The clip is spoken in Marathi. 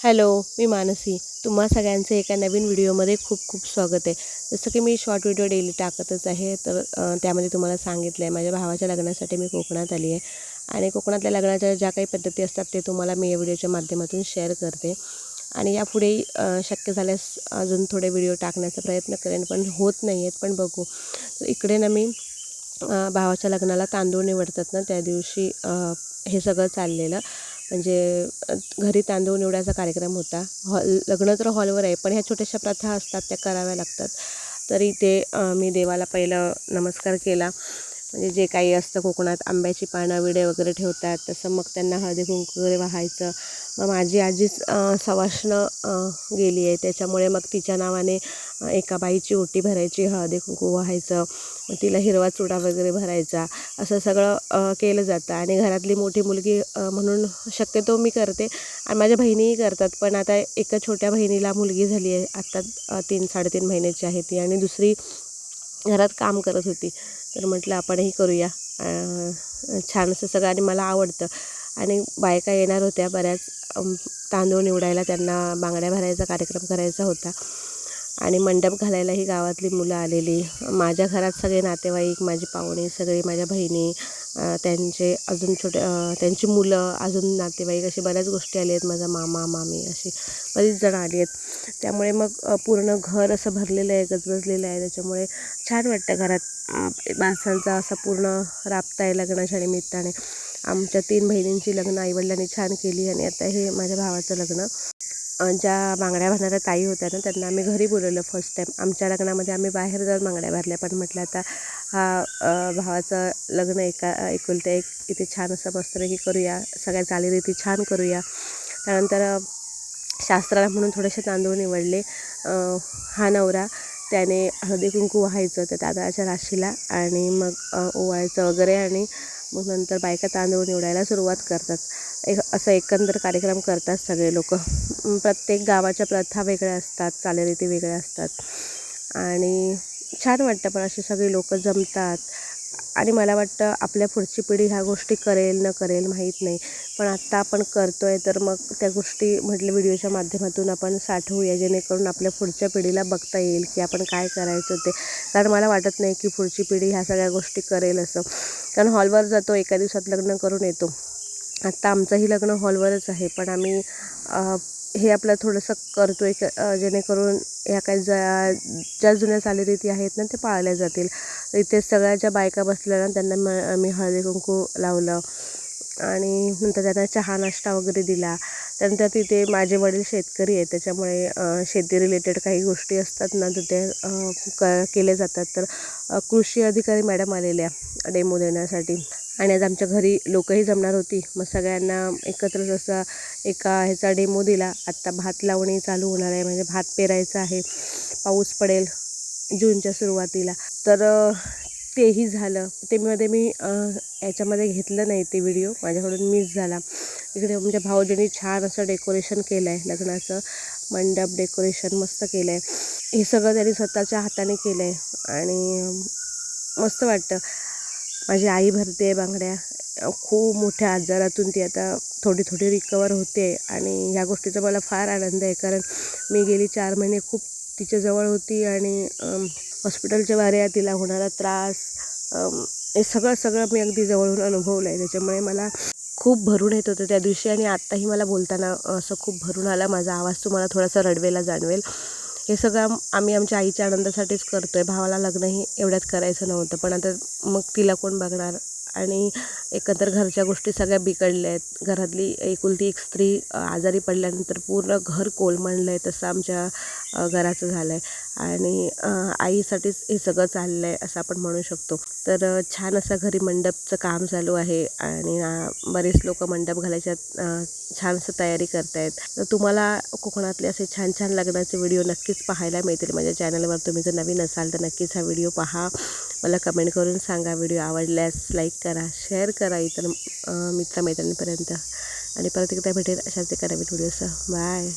हॅलो मी मानसी. तुम्हा सगळ्यांचं एका नवीन व्हिडिओमध्ये खूप खूप स्वागत आहे. जसं की मी शॉर्ट व्हिडिओ डेली टाकतच आहे तर त्यामध्ये तुम्हाला सांगितलं आहे माझ्या भावाच्या लग्नासाठी मी कोकणात आली आहे. आणि कोकणातल्या लग्नाच्या ज्या काही पद्धती असतात ते तुम्हाला मी या व्हिडिओच्या माध्यमातून शेअर करते. आणि यापुढेही शक्य झाल्यास अजून थोडे व्हिडिओ टाकण्याचा प्रयत्न करेन पण होत नाही आहेत पण बघू. इकडे ना मी भावाच्या लग्नाला तांदूळ निवडतात ना त्या दिवशी हे सगळं चाललेलं. म्हणजे घरी तांदूळ निवडायचा कार्यक्रम होता. हॉल लग्न तर हॉलवर आहे पण ह्या छोट्याशा प्रथा असतात त्या कराव्या लागतात. तरी ते मी देवाला पहिलं नमस्कार केला. म्हणजे जे काही असतं कोकणात आंब्याची पानं विडे वगैरे ठेवतात तसं मग त्यांना हळदी कुंकू वगैरे वाहायचं. मग माझी आजीच अ, सवाष्ण गेली आहे. त्याच्यामुळे मग तिच्या नावाने एका बाईची ओटी भरायची हळदी कुंकू वाहायचं. मग तिला हिरवा चुडा वगैरे भरायचा. असं सगळं केलं जातं. आणि घरातली मोठी मुलगी म्हणून शक्यतो मी करते. आणि माझ्या बहिणीही करतात. पण आता एका छोट्या बहिणीला मुलगी झाली आहे. आत्ता तीन साडेतीन महिन्याची आहे ती. आणि दुसरी घरात काम करत होती. तर म्हटलं आपणही करूया. छान असं सगळं आणि मला आवडतं. आणि बायका येणार होत्या बऱ्याच. तांदूळ निवडायला त्यांना बांगड्या भरायचा कार्यक्रम करायचा होता. आणि मंडप घालायलाही गावातली मुलं आलेली. माझ्या घरात सगळे नातेवाईक माझी पाहुणे सगळे माझ्या बहिणी त्यांचे अजून छोटे त्यांची मुलं अजून नातेवाईक अशी बऱ्याच गोष्टी आले आहेत. माझा मामा मामी अशी बरीच जण आली आहेत. त्यामुळे मग पूर्ण घर असं भरलेलं आहे गजबजलेलं आहे. त्याच्यामुळे छान वाटतं घरात माणसांचा असा पूर्ण राबता आहे लग्नाच्या निमित्ताने. आमच्या तीन बहिणींची लग्न आईवडिलांनी छान केली आणि आता हे माझ्या भावाचं लग्न. ज्या बांगड्या भरणाऱ्या ताई होत्या ना त्यांना आम्ही घरी बोलवलं. फर्स्ट टाईम आमच्या लग्नामध्ये आम्ही बाहेर जाऊन बांगड्या भरल्या पण म्हटलं आता हा भावाचं लग्न एका एकुलते एक इथे छान असं मस्तपैकी करूया सगळ्या चालीरीती छान करूया. त्यानंतर शास्त्राला म्हणून थोडेसे तांदूळ निवडले. हा नवरा त्याने हळदी कुंकू व्हायचं त्या तांदळाच्या राशीला आणि मग ओवाळायचं वगैरे आणि मग नंतर बायका तांदूळ निवडायला सुरुवात करतात. एक असं एकंदर कार्यक्रम करतात सगळे लोक. प्रत्येक गावाच्या प्रथा वेगळ्या असतात चालीरीती वेगळ्या असतात. आणि छान वाटतं पण अशी सगळी लोक जमतात. आणि मला वाटतं आपल्या पुढची पिढी ह्या गोष्टी करेल न करेल माहीत नाही. पण आत्ता आपण करतो आहे तर मग त्या गोष्टी म्हटलं व्हिडिओच्या माध्यमातून आपण साठवूया जेणेकरून आपल्या पुढच्या पिढीला बघता येईल की आपण काय करायचं ते. कारण मला वाटत नाही की पुढची पिढी ह्या सगळ्या गोष्टी करेल असं. कारण हॉलवर जातो एका दिवसात लग्न करून येतो. आत्ता आमचंही लग्न हॉलवरच आहे पण आम्ही हे आपलं थोडंसं करतो आहे जेणेकरून ह्या काही ज्या ज्या जुन्या चालीरीती आहेत ना ते पाळल्या जातील. इथे सगळ्या ज्या बायका बसल्या ना त्यांना म आम्ही हळदी कुंकू लावलं. आणि नंतर त्यांना चहा नाश्ता वगैरे दिला. त्यानंतर तिथे माझे वडील शेतकरी आहेत त्याच्यामुळे शेती रिलेटेड काही गोष्टी असतात ना तर ते क केले जातात. तर कृषी अधिकारी मॅडम आलेल्या डेमो देण्यासाठी. आणि आज आमच्या घरी लोकही जमणार होती. मग सगळ्यांना एकत्रच असा एका ह्याचा डेमो दिला. आत्ता भात लावणी चालू होणार आहे. म्हणजे भात पेरायचा आहे. पाऊस पडेल जूनच्या सुरुवातीला. तर तेही झालं. ते मध्ये मी याच्यामध्ये घेतलं नाही ते व्हिडिओ माझ्याकडून मिस झाला. इकडे आमच्या भाऊजींनी छान असं डेकोरेशन केलं आहे लग्नाचं मंडप डेकोरेशन मस्त केलं आहे हे सगळं त्यांनी स्वतःच्या हाताने केलं आहे आणि मस्त वाटतं. माझी आई भरते बांगड्या. खूप मोठ्या आजारातून ती आता थोडी थोडी रिकवर होते आणि ह्या गोष्टीचा मला फार आनंद आहे. कारण मी गेली चार महिने खूप तिच्याजवळ होती आणि हॉस्पिटलच्या वाऱ्या तिला होणारा त्रास हे सगळं सगळं मी अगदी जवळून अनुभवलं आहे त्याच्यामुळे मला खूप भरून येत होतं त्या दिवशी आणि आत्ताही मला बोलताना असं खूप भरून आला. माझा आवाज तुम्हाला थोडासा रडवेला जाणवेल. हे सगळं आम्ही आमच्या आईच्या आनंदासाठीच करतो आहे भावाला लग्नही एवढ्यात करायचं नव्हतं. पण आता मग तिला कोण बघणार? आणि एकंदर घरच्या गोष्टी सगळ्या बिघडल्या आहेत. घरातली एकुलती एक स्त्री आजारी पडल्यानंतर पूर्ण घर कोलमडलं आहे तसं आमच्या घराचं झालं आहे आणि आईसाठीच हे सगळं चाललं आहे असं आपण म्हणू शकतो. तर छान असं घरी मंडपचं काम चालू आहे आणि बरेच लोक मंडप घालायच्या छान असं तयारी करत आहेत तर तुम्हाला कोकणातले असे छान छान लग्नाचे व्हिडिओ नक्कीच पाहायला मिळतील. माझ्या चॅनलवर तुम्ही जर नवीन असाल तर नक्कीच हा व्हिडिओ पहा. मला कमेंट करून सांगा. व्हिडिओ आवडल्यास लाईक करा शेअर करा इतर अ, मित्रमैत्रिणींपर्यंत. आणि परत एकदा भेटेल अशाच एका नवीन व्हिडिओसह बाय